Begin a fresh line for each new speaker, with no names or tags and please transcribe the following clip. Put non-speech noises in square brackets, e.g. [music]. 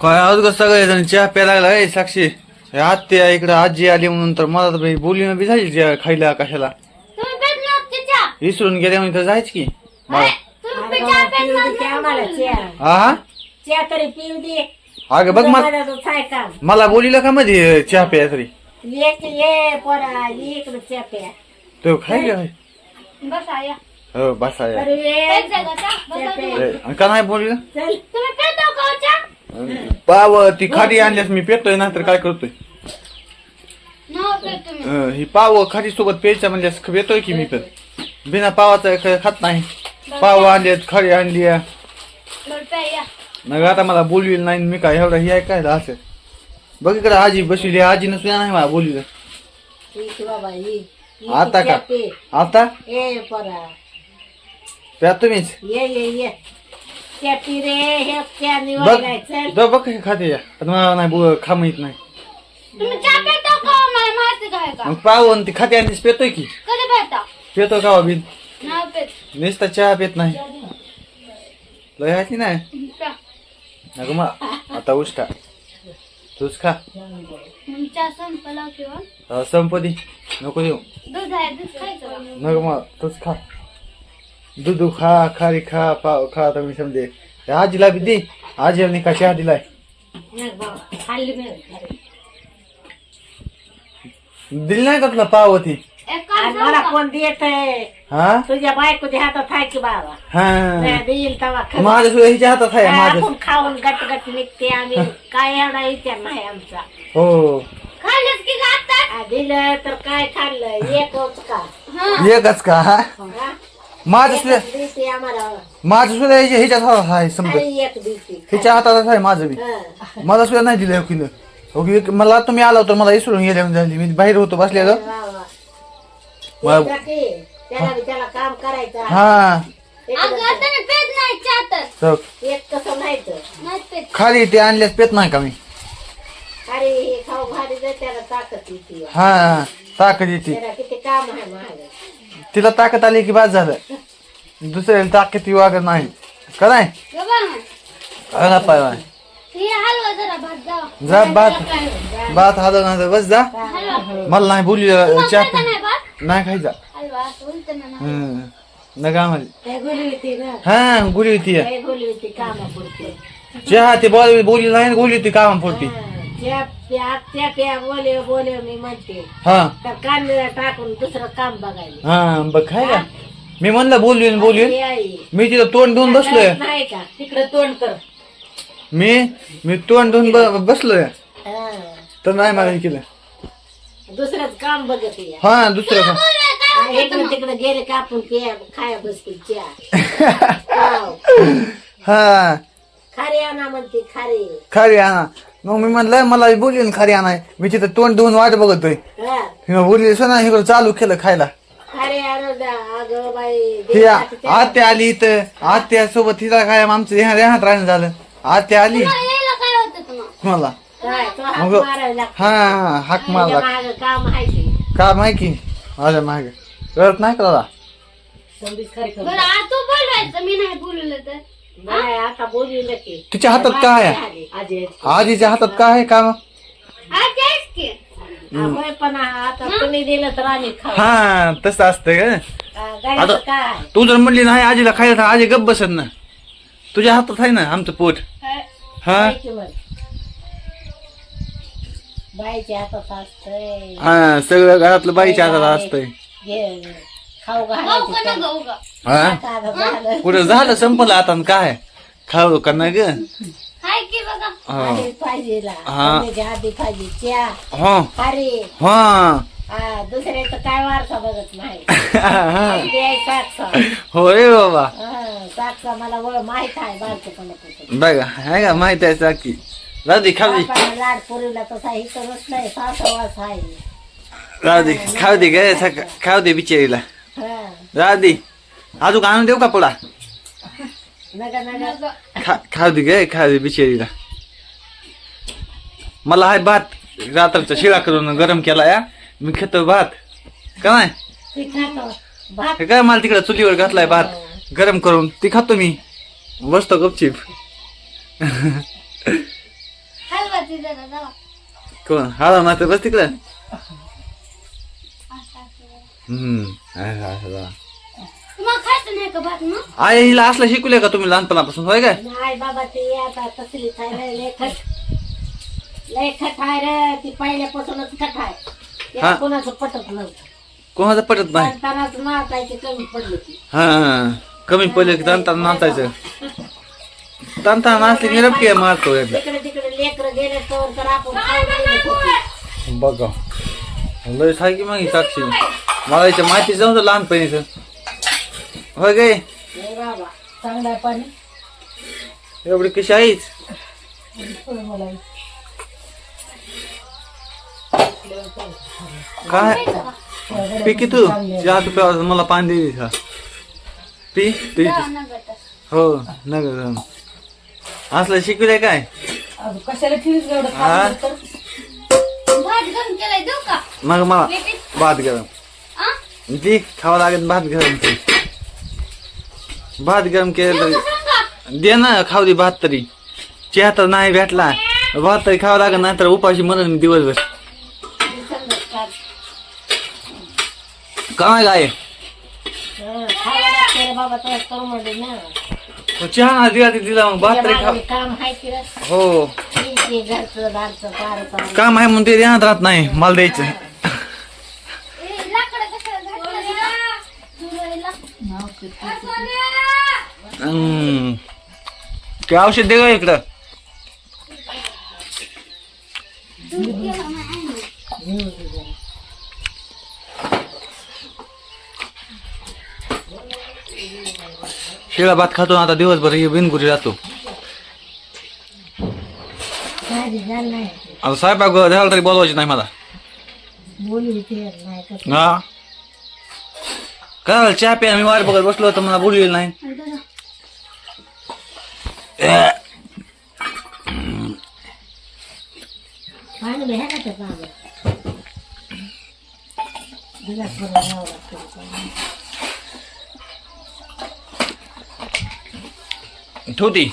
काय आज सगळे जण चहा प्यायला लागला ए साक्षी? हे आत्या इकडे आजी आली म्हणून तर मला तर बोली बी झाली खायला कशाला?
की?
विसरून गेले म्हणून तर जायच की.
ना
हा?
चहा तरी पिऊ दे.
अगं बघ मला मला बोलीला का मध्ये चहा प्या तरी?
एक ये पोरा इकडे चहा प्या.
तो खायला
बसा, या.
हो बसा
का
का नाही बोलीला
चल
तुम्ही पेतो का हो चहा?
पाव ती खाटी आणल्यास मी पेतोय ना तर काय करतोय. अं, ही पाव खाटी सोबत प्यायचं म्हणजे पेतोय की मी पण बिना पावाचं खात नाही. पाव आणलेत खडी आणली. मग आता मला बोलविल नाही मी काय एवढं हे काय असं. बघ इकडे आजी बसली आजी नसल्या नाही मला बोलविलं. आता का? आता?
ए पोरा.
तुम्हीच.
ये ये ये. चहा पी रे हे चहा
बघ द हे खाते. या आता मला नाही खा माहीत नाही.
तुम्ही चहा पेतो का हो? मला माहिती काय का.
मग पाव आणि ती खाते आणलीस पेतोय की.
कधी पेता?
पेतो का बिन?
न पेत.
नुसता चहा पेत नाही. लय नाही?
प्या.
नको मग आता उष्टा तूच खा.
मग चहा संपला किंवा?
अं, संपदी नको देऊ
दूध आहे दूध खायचं का?
नको मग तूच खा. दूध खा खारी खा पाव खा आता मी समजे. आजीला बी दे आजीला का चहा दिलाय?
नाही बाबा खाल्ली मी.
दिली नाही का तुला पाव होती
मला? कोण देत
हा?
तुझ्या बायको दे हातात आहे की बाबा?
हा.
देईल तवा.
माझ्या सुद्धा हिच्या हातात आहे माझ्या
आपण खाऊन गट गट निघते आम्ही? काय एवढा विचार नाही आमचा.
हो.
खाल्लंच की आता?
दिलं तर काय खाल्लं? एकच का?
हा.
एकच का? हा? माझं सुद्धा
आम्हाला
माझं सुद्धा हिच्या हिच्याच हातात आहे समजा.
आणि एक देते
हिच्या हातात आहे माझं बी.
हा.
मला सुद्धा नाही दिलं किलो ओके मला तुम्ही आला होता मला विसरून गेल्या झाली. मी बाहेर होतो बसलेलं.
वा, वा.
वा.
ते जाते. त्याला बी त्याला काम करायचं आहे.
हा.
नाही तर
एक कसं नाही
खाली ते आणल्यास पेत नाही का मी?
अरे हे खाऊ भारी दे त्याला ताकद येते.
हा ताकद येते.
त्याला किती काम आहे महाग
तिला ताकद आली की बाद झालं. दुसऱ्याला ताकद वागत नाही? का नाही? पाय
हे भात जावा
जा भात भात. हात नाही बस जा.
हलवा.
मला नाही
तुम्हाला
चहा.
नाही
खायचा. नका मध्ये
ते गुली होती ना
हा गुली होती.
ते गुली
चहा ते बोल बोलली नाही बोलली होती कामा पोटी
त्या त्या त्या त्या बोले बोले मी म्हणते.
हा.
तर टाकून दुसरं काम बघायला.
हा बघ खायला. मी म्हणलं
हे आई.
मी तिथं तोंड धुवून बसलोय.
नाही का? तिकडे तोंड कर.
मी मी तोंड धुवून ब- बसलोय. तर नाही मला हे केलं.
दुसरंच काम बघत ये.
हा दुसरं का
बोलवाय काय?
हा, इकडे तिकडे गेले का आपण प्या खाया बसते चहा [laughs] वाव.
हा.
खारी आणा म्हणते खारी.
खरी आणा. मग मी म्हणलं मला बोलली ना खरी आणाय. मी तिथं तोंड धुवून वाट बघतोय.
हा.
बोलली ना इकडं चालू केलं खायला.
अगं बाई
ही आत्या आली इथं. आत्या सोबत तिला काय आमचं ह्या रेहात राहणं झालं. आत्या आली.
तुम्हाला यायला काय होतं तुम्हाला
तुम्हाला?
काय तो हात
मग-
मारायला लागतो.
हा हाक मारला
त्याच्या मागं काम आहे ते.
का माहिती? माझ्या मागे. कळत नाही का
बरं आ तू बोलवायचं मी नाही बोलवलं तर.
नाही आता बोलू की
तिच्या हातात काय आहे?
आजी
आजीच्या हातात काय आहे
तेच की
होय पण आता तुम्ही दिलं तर आम्ही खाऊ.
हा तसं असतंय का?
काय?
तू जर म्हणली नाही आजीला खायला तर आजी गप्प बसत ना. तुझ्या हातात आहे ना आमचं पोट? हा?
बाईची. बाईच्या हातात असतंय.
हा सगळं घरातलं बाईच्या हातात असतंय.
खाऊ घालायची
न
हा?
आता आता झालं.
कुठं झालं संपलं आता न काय? खाऊ का नाही ग?
हाय की बघा?
हा.
आधी पाहिजे ला.
हा.
त्याच्या आधी पाहिजे चहा
हो.
अरे.
हा.
हा दुसऱ्याचं काय वारसा बघत नाही. [laughs]
हा.
ते आहे साक्षा
होय बाबा.
हा, साक्षा मला वळ माहीत आहे बालपणापासून
बघा आहे का? माहीत आहे साकी राधी खाऊ दे.
बापाला लाड पुरीला तसा हितच नाही सासवास आहे.
राहू दे खाऊ दे गे खाऊ दे बिचारीला.
हा.
राहू दे. अजून आणून देऊ का पुढा? [laughs] खा खाऊ दे गे खाऊ दे बिचारीला. मला हाय भात रात्रचा शिळा करून गरम केला या. मी खेतो भात. का नाही?
ते खातो. भात
हे काय मला तिकडे चुलीवर घातलाय भात? गरम करून. ती खातो मी. बसतो गपचीप. कोण? हळा मात्र बस तिकडं. हम्म असं, असं बा.
तुम्हाला खायचं नाही का मग?
आई हिला असलं शिकवलंय का तुम्ही लहानपणापासून? होय काय?
नाही बाबा ते आता तसली आहे रे लेखट लेखट आहे रे? ती पहिल्यापासूनच खट आहे.
हा.
त्याला कोणाचं पटत नव्हतं.
कोणाचं पटत नाही?
तानाच नाचायची कमी पडली ती
हा कमी पडले की तंताना नाचायचं. तंताना नाचले की रपके मारतो एकदा.
तिकडे तिकडे लेकर गेले तर तर आपण खाऊन निघत होती.
बघा. लय मग ही साक्षी मला याच्या माहिती जाऊन लहानपणीच. होय गे.
हे बाबा चांगला आहे पाणी?
एवढी कशी आहेच
मला
काय? पी की तू? चहा तू प्यावा मला पाणी दे का पी पी.
गं.
हो नगर. असलं शिकवलंय काय?
अगं कशाला ठेवीस एवढं
हा?
खाल्लं तर?
भात गरम केलाय देऊ का?
मग मला भात गरम.
आ?
ती खावा लागेल भात गरम ते. भात गरम केलं तरी. दे ना खाऊ दे भात तरी. चहा तर नाही भेटला. भात तरी खावा लागेल नाही तर उपाशी म्हणून मी दिवसभर. काय काय चहा दिला ते दिला मग भात तरी
तुझ्या
खा
मागे काम आहे की रे?
हो काम आहे म्हणून ते ध्यानात राहत नाही मला द्यायचं
ए, लाकडं कशाला घातलं? धुवायला. आ, सोन्या!
हम्म. ते औषध दे ग इकडं. शिळा भात खातो ना आता दिवसभर हे बिनगुरी राहतो.
भाजी झालं नाही.
आता स्वयंपाक झाला तरी बोलवायचे नाही मला.
बोलू ते नाही कसं
हा. काय झालं चहा प्या मी वाट बघत बसलो होतो मला बोललेलं नाही.
आणि दादा,
पाणी बी आहे का त्याचं अगं? गिलास भरून घ्यावं लागतं पाणी.
ठेवती